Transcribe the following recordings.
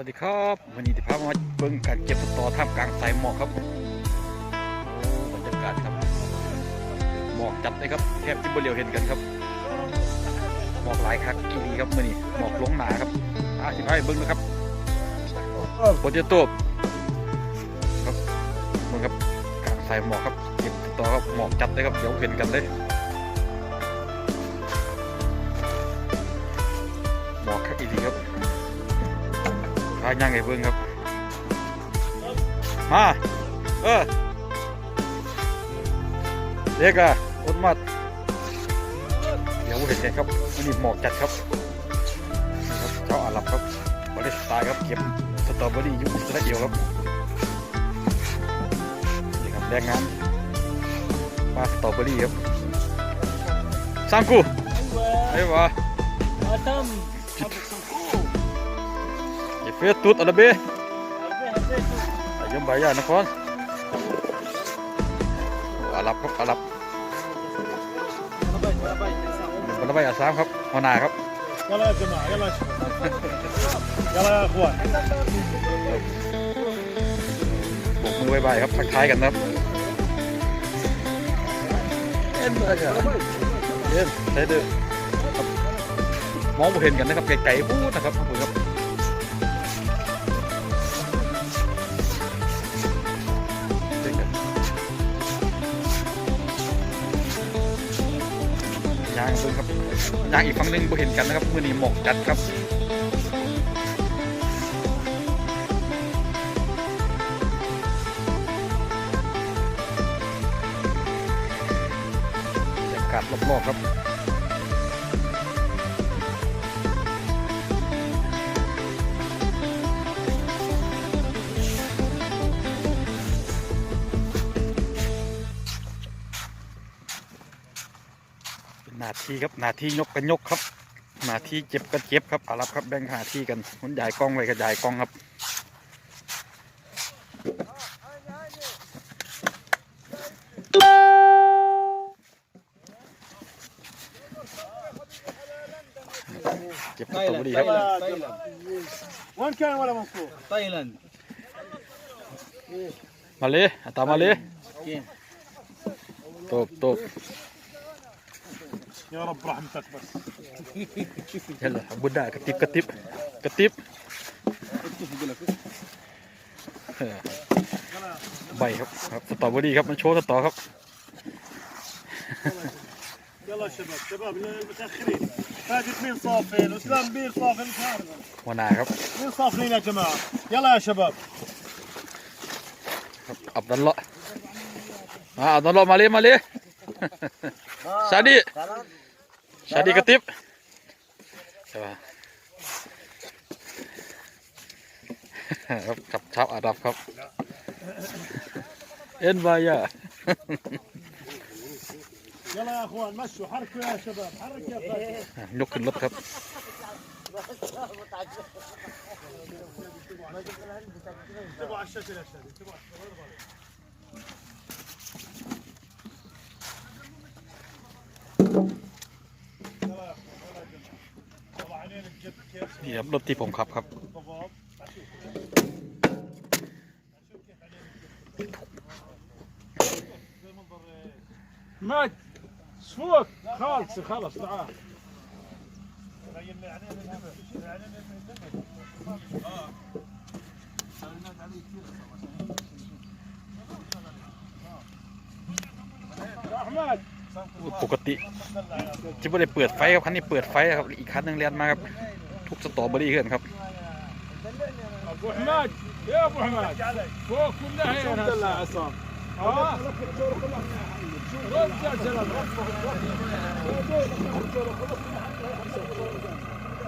วัสดีครับวันนี้ที่พามาเบิ่งการเก็บสตอท่ามกลางสายหมอกครับบรรยากาศครับหมอกจัดเลยครับแทบจะบ่เหลียวเห็นกันครับหมอกหลายคักกีรีครับมื่อนี้หมอกลงหนาครับอะสิพาไปเบิ่งนะครับโปรเจโต้ครับเบิ่งครับกลางสายหมอกครับเก็บสตอครับหมอกจัดเลยครับเดี๋ยวเห็นกันเลยาย่างไอ้เบิ้งครับ มา เออเด็กอะอดมัดเดี๋ยวเห็นกัครับวันนี้หมอกจัดครับเจ้าอาลับครับบริสตาครับ เก็บสตรอเบอรี่ยุคอิสราเอลครับนี่ครับแรงงานมาสตรอเบอรี่ครับสามกูไอ้วะอาตัม Tchau, São Paulo. เฟสตุดอะไรเบ้ยมใบยานครอาลับครับอาลับบันไปอาสามครับหัวหน้าครับก็เลยจะหมาก็เลยก็เลยขวดบุกมือใบครับทักทายกันครับเอ็นอะไรกันเอ็นใช่เด้อมองเห็นกันนะครับไกลๆพูดนะครับพูดครับ ยางเบิ่งครับยางอีกฝั่งหนึ่งบ่เห็นกันนะครับมือนี้หมอกจัดครับบรรยากาศรอบๆครับ ที่ครับหน้าที่ยกกันยกครับหน้าที่เจ็บก็เจ็บครับเอารับครับแบ่งหน้าที่กันมันใหญ่กล้องไว้ก็ใหญ่กล้องครับ เก็บสตรอเบอรี่ครับ وين كان ولا منصور؟ تايلاند มาเลยตามมาเลย كيف ตบตบ يا رب رحمتك بس يلاบุดได้กระติบกระติบกระติบ كيف يقول لك เออใบครับครับสตรอเบอรี่ครับมันโชว์สตรอครับ يلا يا شباب شباب المتاخرين ماجد مين صافين واسلام بير صافين مش عارف หัวหน้าครับ مين صافين يا جماعه يلا يا شباب ครับอับดัล เลาะมาอับดัลเลาะมาเลยมาเลยชาดีชาดีกระติบใช่ปะครับกับชาวอาหรับครับเอ็นวายา يلا يا اخوان مشوا حركوا يا شباب حرك يا فهد ยกขึ้นรถครับ انتبهوا على الشكل يا شباب انتبهوا على الشكل นี่ครับรถที่ผมขับครับ ضباب مات شفوك خالص خلص تعال يا ปกติที่ไม่ได้เปิดไฟครับคันนี้เปิดไฟครับอีกคันหนึงเลียนมาครับทุกสตรอเบอรี่ขึ้นครับ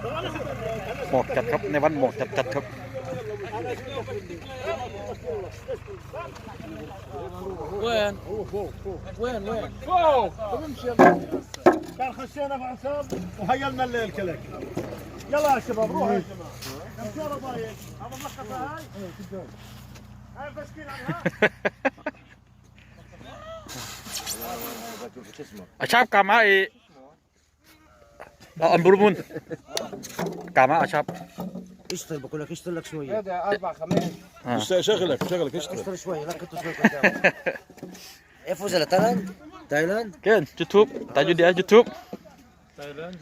ابو حماد يا ابو حماد فوق كلها الحمد لله عصام اه رد يا زلمه หมอกจัดครับในวันหมอกจัดจัดครับ وين؟ وين وين؟ فوق كان خشينا مع عصام وهيلنا الليل كلك يلا يا شباب روحوا يا جماعه كم ضايق هذا ملخص هاي هاي مسكين عنها อา ชาบกามาเอเราอันบุรุมุนกามาอาชาบ اشتغل بقول لك اشتغل لك شويه هذا أربع خمس آه. شغلك شغلك اشتغل اشتغل شويه ركض شويه قدام ايه فوز تايلاند تايلاند เกินยูทูบตายูเดียยูทูบ تايلاند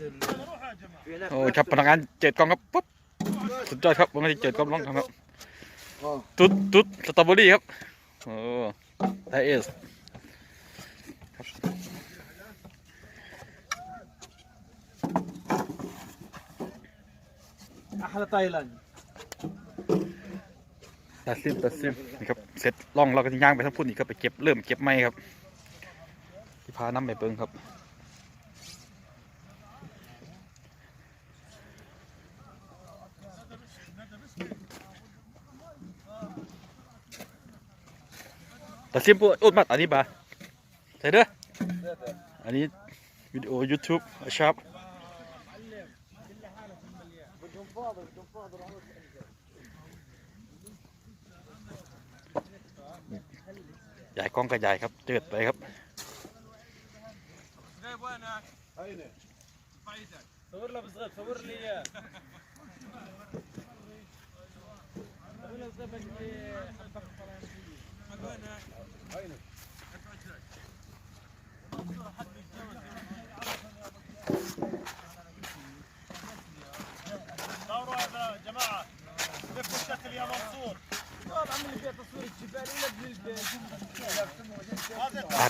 โอ้ครับพนักงานเจ็ดกล้องครับปุ๊บสุดยอดครับวันนี้เจ็ดกล้องร้องครับตุ๊ดตุ๊ดสตรอเบอรี่ครับโอ้ได้เอส أحلى تايلاند ตัดซิมตัดซิมนี่ครับเสร็จล่องเราก็จะย่างไปทั้งพุ่นอีกครับไปเก็บเริ่มเก็บไม้ครับที่พาน้ำไปเบิ้งครับตัดซิมปุ๊บอุดมาอันนี้บ่าใส่เด้ออันนี้วิดีโอ YouTube ชอบ ใหญ่กล้องก็ใหญ่ครับเจิดไปครับ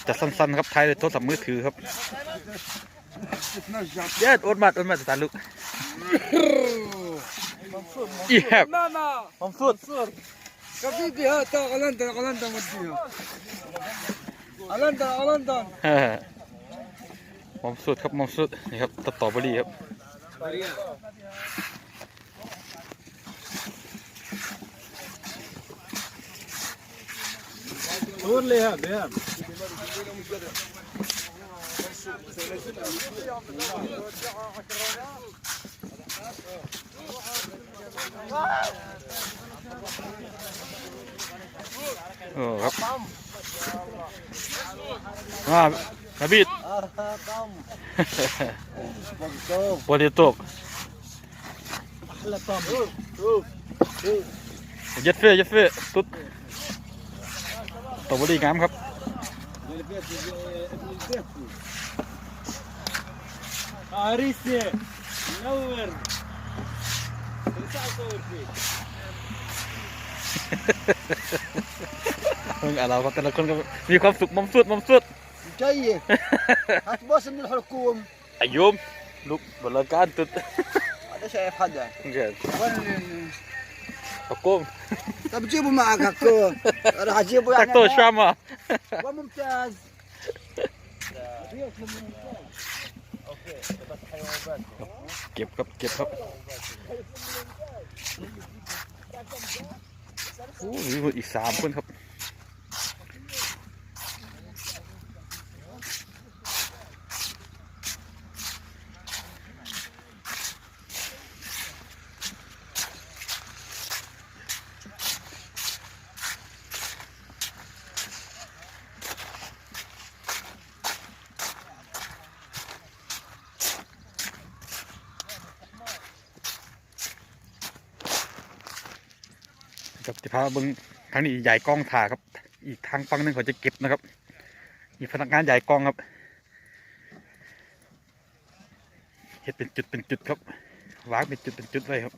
จะสั้นๆครับทายโทรศัพท์มือถือครับเย็ดอดมัดอดมัดสตาลุกอีแฮบผมสุดกับพี่เดียวต่ออลันตันอลันตัมันเดียวอลันตันอลันตันมอมสุดครับมอมสุดนี่ครับตัดต่อบรีครับรูดเลยครับเนี่ย โอ้ครับมานาบิดปวดตกยัดเฟ่ยัดเฟยตุ๊ดตบบดีงามครับ البيت. عريسي منور. تنسى أصور فيك. على فكرة نكون فيك مبسوط مبسوط مبسوط. مكيف. هتبص من الحكوم اليوم لو والله قعدت انت شايف حدا. جد. กิด وين ตะโก้ง طب جيبوا معك هكو راح اجيبه ตัก يعني โตชามา وممتاز เก็บครับเก็บครับโอ้มีคนอีกสามคนครับ ครับที่พาเบิ้งทางนี้ใหญ่กล้องถ่าครับ อีกทางฝั่งนึงเขาจะเก็บนะครับมีพนักงานใหญ่กล้องครับเห็ดเป็นจุดเป็นจุดครับวางเป็นจุดเป็นจุดไว้ครับ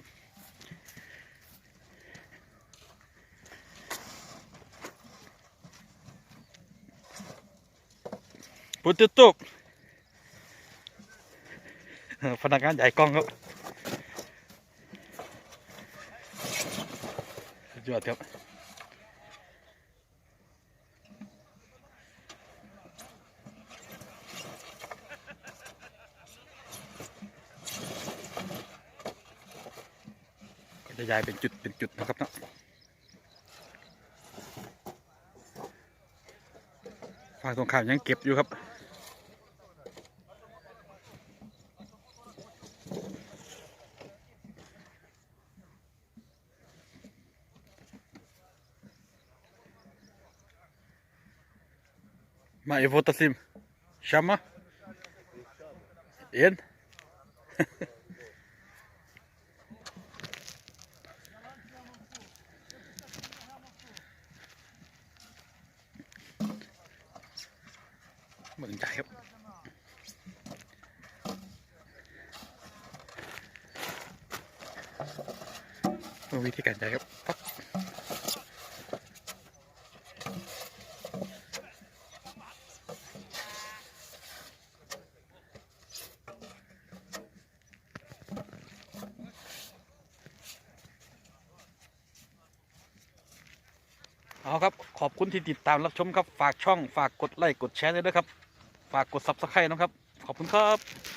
ปุตตุตุกพนักงานใหญ่กล้องครับ สุด ยอดครับก็จะย้ายเป็นจุดเป็นจุดนะครับเนาะฝั่งตรงข้ามยังเก็บอยู่ครับ ما يبغوا تسليم شامة ين ملنجحب ويتي كان دايب เบิ่งวิธีกาครับปั๊บเอาครับ ขอบคุณที่ติดตามรับชมครับ ฝากช่อง ฝากกดไลค์ กดแชร์ด้วยนะครับ ฝากกดซับสไครต์นะครับ ขอบคุณครับ